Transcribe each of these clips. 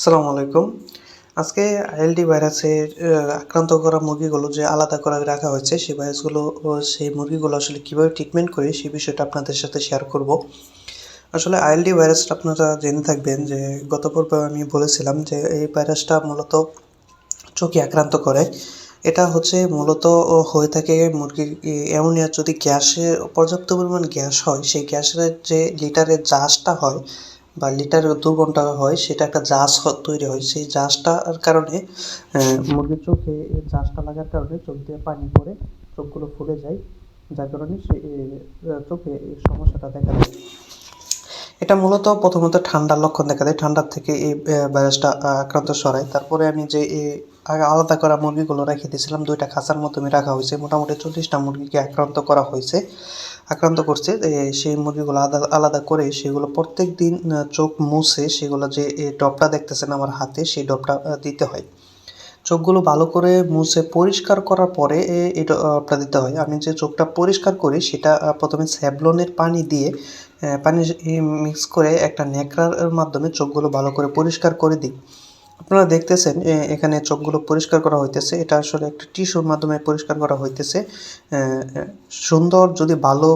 আসসালামু আলাইকুম। আজকে আইএলডি ভাইরাসের আহ, আক্রান্ত করা মুরগিগুলো যে আলাদা করে রাখা হয়েছে সেই ভাইরাসগুলো সেই মুরগিগুলো আসলে কীভাবে ট্রিটমেন্ট করি সেই বিষয়টা আপনাদের সাথে শেয়ার করব। আসলে আইএলডি ভাইরাসটা আপনারা জেনে থাকবেন যে গত পর্বে আমি বলেছিলাম যে এই ভাইরাসটা মূলত চোখে আক্রান্ত করে। এটা হচ্ছে মূলত হয়ে থাকে মুরগির অ্যামোনিয়া। যদি গ্যাসে পর্যাপ্ত পরিমাণ গ্যাস হয় সেই গ্যাসের যে লিটারের জাসটা হয় বা লিটারে দু ঘণ্টা হয়, সেটা একটা হ- তৈরি হয়। সেই জাসটার কারণে মুরগির চোখে জাজটা লাগার কারণে চোখ দিয়ে পানি পড়ে, চোখগুলো ফুলে যায়। যার কারণে সে চোখে এই সমস্যাটা দেখা দেয়। এটা মূলত প্রথমত ঠান্ডার লক্ষণ দেখা দেয়। ঠান্ডার থেকে এই ভাইরাসটা আক্রান্ত সরায়। তারপরে আমি যে আলাদা করা মুরগিগুলো রেখে দিয়েছিলাম, দুইটা খাঁচার মাধ্যমে রাখা হয়েছে। মোটামুটি চল্লিশটা মুরগিকে আক্রান্ত করা হয়েছে। আক্রান্ত করছে সেই মুরগিগুলো আলাদা আলাদা করে সেগুলো প্রত্যেক দিন চোখ মুছে সেগুলো যে ডবটা দেখতেছেন আমার হাতে, সেই ডবটা দিতে হয়। চোখগুলো ভালো করে মুছে পরিষ্কার করার পরে এটা আপনার দিতে হয়। আমি যে চোখটা পরিষ্কার করি, সেটা প্রথমে স্যাভলনের পানি দিয়ে পানি মিক্স করে একটা ন্যাকড়ার মাধ্যমে চোখগুলো ভালো করে পরিষ্কার করে দিই। আপনারা দেখতেছেন এ, এখানে চোখগুলো পরিষ্কার করা হইতেছে। এটা আসলে একটা টিস্যুর মাধ্যমে পরিষ্কার করা হইতেছে। সুন্দর যদি ভালো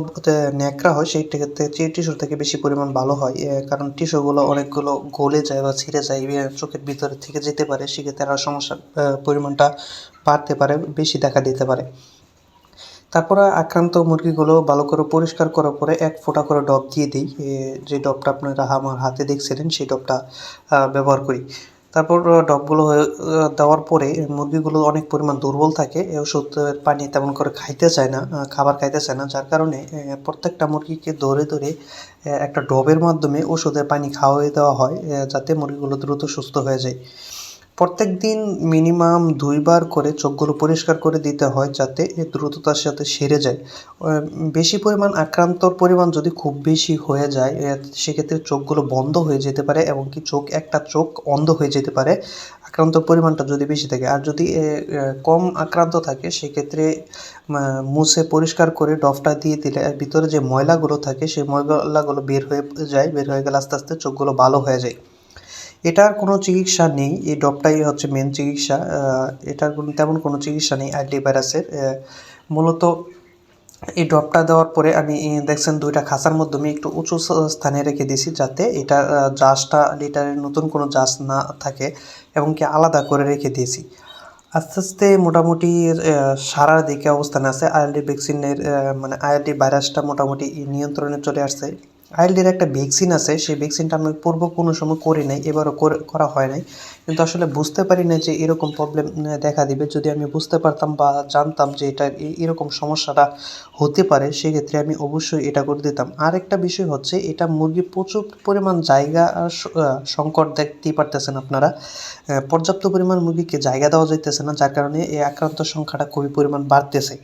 ন্যাকড়া হয় সেই ক্ষেত্রে যে টিস্যুর থেকে বেশি পরিমাণ ভালো হয়। কারণ টিস্যুগুলো অনেকগুলো গলে যায় বা ছিঁড়ে যায় চোখের ভিতরে থেকে যেতে পারে। সেক্ষেত্রে আরও সমস্যার পরিমাণটা বাড়তে পারে বেশি দেখা দিতে পারে। তারপরে আক্রান্ত মুরগিগুলো ভালো করে পরিষ্কার করার পরে এক ফোঁটা করে ডব দিয়ে দিই। যে ডবটা আপনারা আমার হাতে দেখছিলেন সেই ডবটা ব্যবহার করি। তারপর ডবগুলো দেওয়ার পরে মুরগিগুলো অনেক পরিমাণ দুর্বল থাকে। ওষুধ পানি তেমন করে খাইতে চায় না খাবার খাইতে চায় না। যার কারণে প্রত্যেকটা মুরগিকে ধরে ধরে একটা ডবের মাধ্যমে ওষুধের পানি খাওয়াই দেওয়া হয় যাতে মুরগিগুলো দ্রুত সুস্থ হয়ে যায়। প্রত্যেক দিন মিনিমাম দুইবার করে চোখগুলো পরিষ্কার করে দিতে হয় যাতে এ দ্রুততার সাথে সেরে যায়। বেশি পরিমাণ আক্রান্তর পরিমাণ যদি খুব বেশি হয়ে যায় সেক্ষেত্রে চোখগুলো বন্ধ হয়ে যেতে পারে এবং কি চোখ, একটা চোখ অন্ধ হয়ে যেতে পারে। আক্রান্তর পরিমাণটা যদি বেশি থাকে আর যদি কম আক্রান্ত থাকে, সেক্ষেত্রে মুছে পরিষ্কার করে ডফটা দিয়ে দিলে ভিতরে যে ময়লাগুলো থাকে, সেই ময়লাগুলো বের হয়ে যায়, বের হয়ে গেলে আস্তে আস্তে চোখগুলো ভালো হয়ে যায়। এটার কোনো চিকিৎসা নেই, এই ডপটাই হচ্ছে মেন চিকিৎসা এটার কোনো তেমন কোনো চিকিৎসা নেই আইডি ভাইরাসের মূলত এই ড্রপটা দেওয়ার পরে আমি দেখছেন দুইটা খাঁচার মাধ্যমে একটু উঁচু স্থানে রেখে দিয়েছি যাতে এটা জাসটা লিটারের নতুন কোনো জাস না থাকে এবং কি আলাদা করে রেখে দিয়েছি। আস্তে আস্তে মোটামুটি সারার দিকে অবস্থানে আছে, আইএলডি ভ্যাকসিনের মানে আইএলডি ভাইরাসটা মোটামুটি নিয়ন্ত্রণে চলে আসছে। আইএলডির একটা ভ্যাকসিন আছে, সেই ভ্যাকসিনটা আমি পূর্ব কোনো সময় করি নাই এবারও করে হয় নাই। কিন্তু আসলে বুঝতে পারি না যে এরকম প্রবলেম দেখা দিবে। যদি আমি বুঝতে পারতাম বা জানতাম যে এটা এরকম সমস্যাটা হতে পারে, সেক্ষেত্রে আমি অবশ্যই এটা করে দিতাম। আর একটা বিষয় হচ্ছে, এটা মুরগি প্রচুর পরিমাণ জায়গা সংকট দেখতেই পারতেছেন আপনারা। পর্যাপ্ত পরিমাণ মুরগিকে জায়গা দেওয়া যাইতেছে না, যার কারণে এই আক্রান্ত সংখ্যাটা খুবই পরিমাণ বাড়তেছে।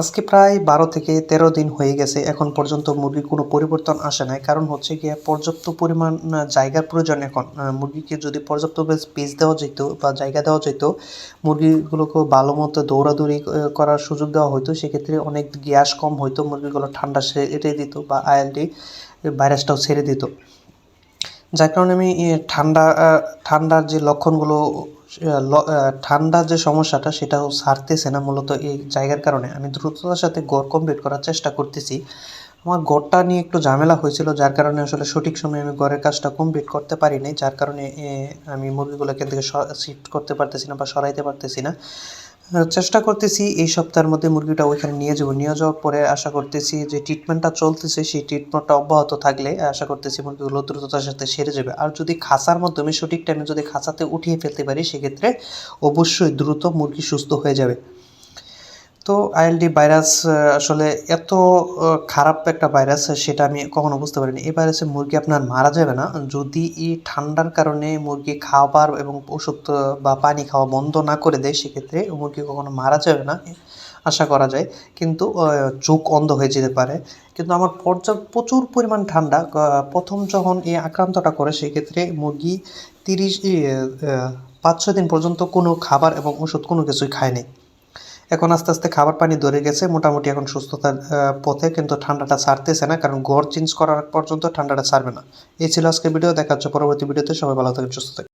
আজকে প্রায় বারো থেকে তেরো দিন হয়ে গেছে, এখন পর্যন্ত মুরগির কোনো পরিবর্তন আসে নাই। কারণ হচ্ছে গিয়ে পর্যাপ্ত পরিমাণ জায়গার প্রয়োজন এখন। মুরগিকে যদি পর্যাপ্ত স্পেস দেওয়া যেত বা জায়গা দেওয়া যেত, মুরগিগুলোকে ভালো মতো দৌড়াদৌড়ি করার সুযোগ দেওয়া হতো সেক্ষেত্রে অনেক গ্যাস কম হইতো, মুরগিগুলো ঠান্ডা সেরে দিত বা আইএলডি ভাইরাসটাও ছেড়ে দিত। যার কারণে আমি ঠান্ডা ঠান্ডার যে লক্ষণগুলো ঠান্ডার যে সমস্যাটা সেটাও সারতেছে না মূলত এই জায়গার কারণে। আমি দ্রুততার সাথে গড় কমপ্লিট করার চেষ্টা করতেছি। আমার গড়টা নিয়ে একটু ঝামেলা হয়েছিল, যার কারণে আসলে সঠিক সময়ে আমি গড়ের কাজটা কমপ্লিট করতে পারি নাই যার কারণে আমি মুরগিগুলো এখান থেকে শিফট করতে পারতেছি না বা সরাইতে পারতেছি না। চেষ্টা করতেছি এই সপ্তাহের মধ্যে মুরগিটা ওইখানে নিয়ে যাব। নিয়ে যাওয়ার পরে আশা করতেছি যে ট্রিটমেন্টটা চলতেছে, সেই ট্রিটমেন্টটা অব্যাহত থাকলে আশা করতেছি মুরগিগুলো দ্রুততার সাথে সেরে যাবে। আর যদি খাঁচার মাধ্যমে সঠিক টাইমে যদি খাঁচাতে উঠিয়ে ফেলতে পারি, সেক্ষেত্রে অবশ্যই দ্রুত মুরগি সুস্থ হয়ে যাবে। তো আইএলডি ভাইরাস আসলে এত খারাপ একটা ভাইরাস সেটা আমি কখনো বুঝতে পারিনি। এই ভাইরাসে মুরগি আপনার মারা যাবে না। যদি এই ঠান্ডার কারণে মুরগি খাবার এবং ওষুধ বা পানি খাওয়া বন্ধ না করে দেয়, সেক্ষেত্রে মুরগি কখনো মারা যাবে না, আশা করা যায়। কিন্তু চোখ অন্ধ হয়ে যেতে পারে। কিন্তু আমার পর্যাপ্ত, প্রচুর পরিমাণ ঠান্ডা প্রথম যখন এই আক্রান্তটা করে, সেক্ষেত্রে মুরগি তিরিশ পাঁচ ছয় দিন পর্যন্ত কোনো খাবার এবং ওষুধ কোনো কিছুই খায়নি এখন আস্তে আস্তে খাবার পানি ধরে গেছে, মোটামুটি এখন সুস্থতার পথে, কিন্তু ঠান্ডাটা ছাড়তেছে না, কারণ ঘর চেঞ্জ করার পর্যন্ত ঠান্ডাটা ছাড়বে না। এই ছিল আজকের ভিডিও দেখা হচ্ছে পরবর্তী ভিডিওতে সবাই ভালো থাকেন সুস্থ থাকেন